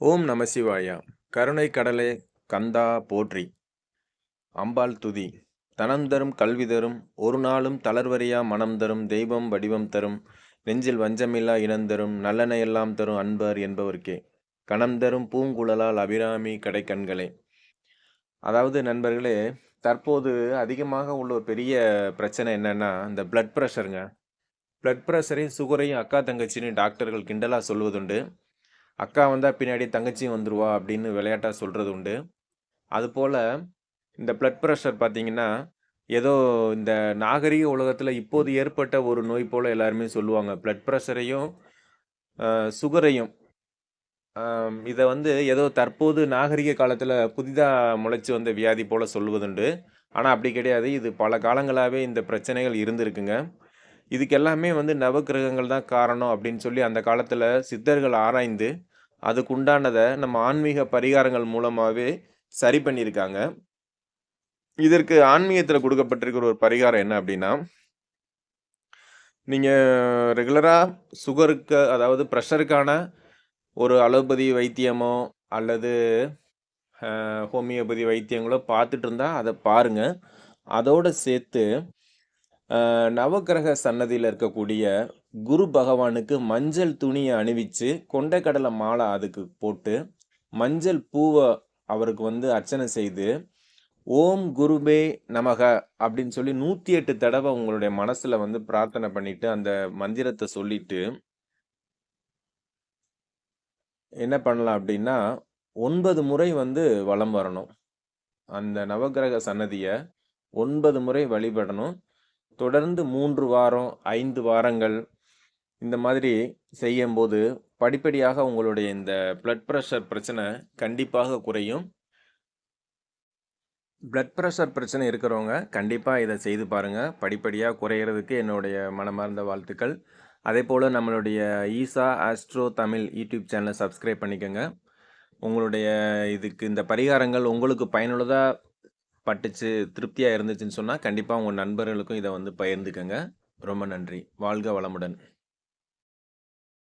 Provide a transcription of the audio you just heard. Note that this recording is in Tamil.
ஓம் நம சிவாயா. கருணை கடலே கந்தா போற்றி. அம்பாள் துதி. தனம் தரும் கல்வி தரும். ஒரு நாளும் தளர்வறியா மனம் தரும். தெய்வம் வடிவம் தரும். நெஞ்சில் வஞ்சமில்லா இனந்தரும் நல்லென எல்லாம் தரும் அன்பர் என்பவர்க்கே. கணம் தரும் பூங்குழலால் அபிராமி கடைக்கண்களே. அதாவது நண்பர்களே தற்போது அதிகமாக உள்ள ஒரு பெரிய பிரச்சனை என்னென்னா இந்த பிளட் ப்ரெஷருங்க பிளட் ப்ரெஷரையும் சுகரையும் அக்கா தங்கச்சின்னு டாக்டர்கள் கிண்டலாக சொல்வதுண்டு. அக்கா வந்தால் பின்னாடி தங்கச்சியும் வந்துருவா அப்படின்னு விளையாட்டாக சொல்கிறது உண்டு. அதுபோல் இந்த பிளட் ப்ரெஷர் பார்த்தீங்கன்னா ஏதோ இந்த நாகரிக உலகத்தில் இப்போது ஏற்பட்ட ஒரு நோய் போல் எல்லாருமே சொல்லுவாங்க. பிளட் ப்ரெஷரையும் சுகரையும் இதை வந்து ஏதோ தற்போது நாகரிக காலத்தில் புதிதாக முளைச்சி வந்த வியாதி போல் சொல்வதுண்டு ஆனால் அப்படி கிடையாது. இது பல காலங்களாகவே இந்த பிரச்சனைகள் இருந்திருக்குங்க. இதுக்கு எல்லாமே வந்து நவக்கிரகங்கள் தான் காரணம் அப்படின்னு சொல்லி அந்த காலத்தில் சித்தர்கள் ஆராய்ந்து அதுக்கு உண்டானதை நம்ம ஆன்மீக பரிகாரங்கள் மூலமாகவே சரி பண்ணியிருக்காங்க. இதற்கு ஆன்மீகத்தில் கொடுக்கப்பட்டிருக்கிற ஒரு பரிகாரம் என்ன அப்படின்னா நீங்கள் ரெகுலராக சுகருக்கு அதாவது ப்ரெஷருக்கான ஒரு அலோபதி வைத்தியமோ அல்லது ஹோமியோபதி வைத்தியங்களோ பார்த்துட்டு இருந்தால் அதை பாருங்கள் அதோடு சேர்த்து நவக்கிரக சன்னதியில் இருக்கக்கூடிய குரு பகவானுக்கு மஞ்சள் துணியை அணிவிச்சு கொண்டைக்கடலை மாலை அதுக்கு போட்டு மஞ்சள் பூவை அவருக்கு வந்து அர்ச்சனை செய்து ஓம் குருபே நமக அப்படின்னு சொல்லி நூற்றி எட்டு தடவை உங்களுடைய மனசில் வந்து பிரார்த்தனை பண்ணிட்டு அந்த மந்திரத்தை சொல்லிட்டு என்ன பண்ணலாம் அப்படின்னா ஒன்பது முறை வந்து வலம் வரணும். அந்த நவகிரக சன்னதியை ஒன்பது முறை வழிபடணும். தொடர்ந்து மூன்று வாரம் ஐந்து வாரங்கள் இந்த மாதிரி செய்யும்போது படிப்படியாக உங்களுடைய இந்த பிளட் ப்ரெஷர் பிரச்சனை கண்டிப்பாக குறையும். பிளட் ப்ரெஷர் பிரச்சனை இருக்கிறவங்க கண்டிப்பாக இதை செய்து பாருங்கள் படிப்படியாக குறையிறதுக்கு என்னுடைய மனமார்ந்த வாழ்த்துக்கள். அதே போல் நம்மளுடைய ஈசா ஆஸ்ட்ரோ தமிழ் யூடியூப் சேனலை சப்ஸ்கிரைப் பண்ணிக்கோங்க. உங்களுடைய இதுக்கு இந்த பரிகாரங்கள் உங்களுக்கு பயனுள்ளதாக பட்டுச்சு திருப்தியாக இருந்துச்சுன்னு சொன்னால் கண்டிப்பாக உங்கள் நண்பர்களுக்கும் இதை வந்து பகிர்ந்துக்கங்க. ரொம்ப நன்றி. வாழ்க வளமுடன்.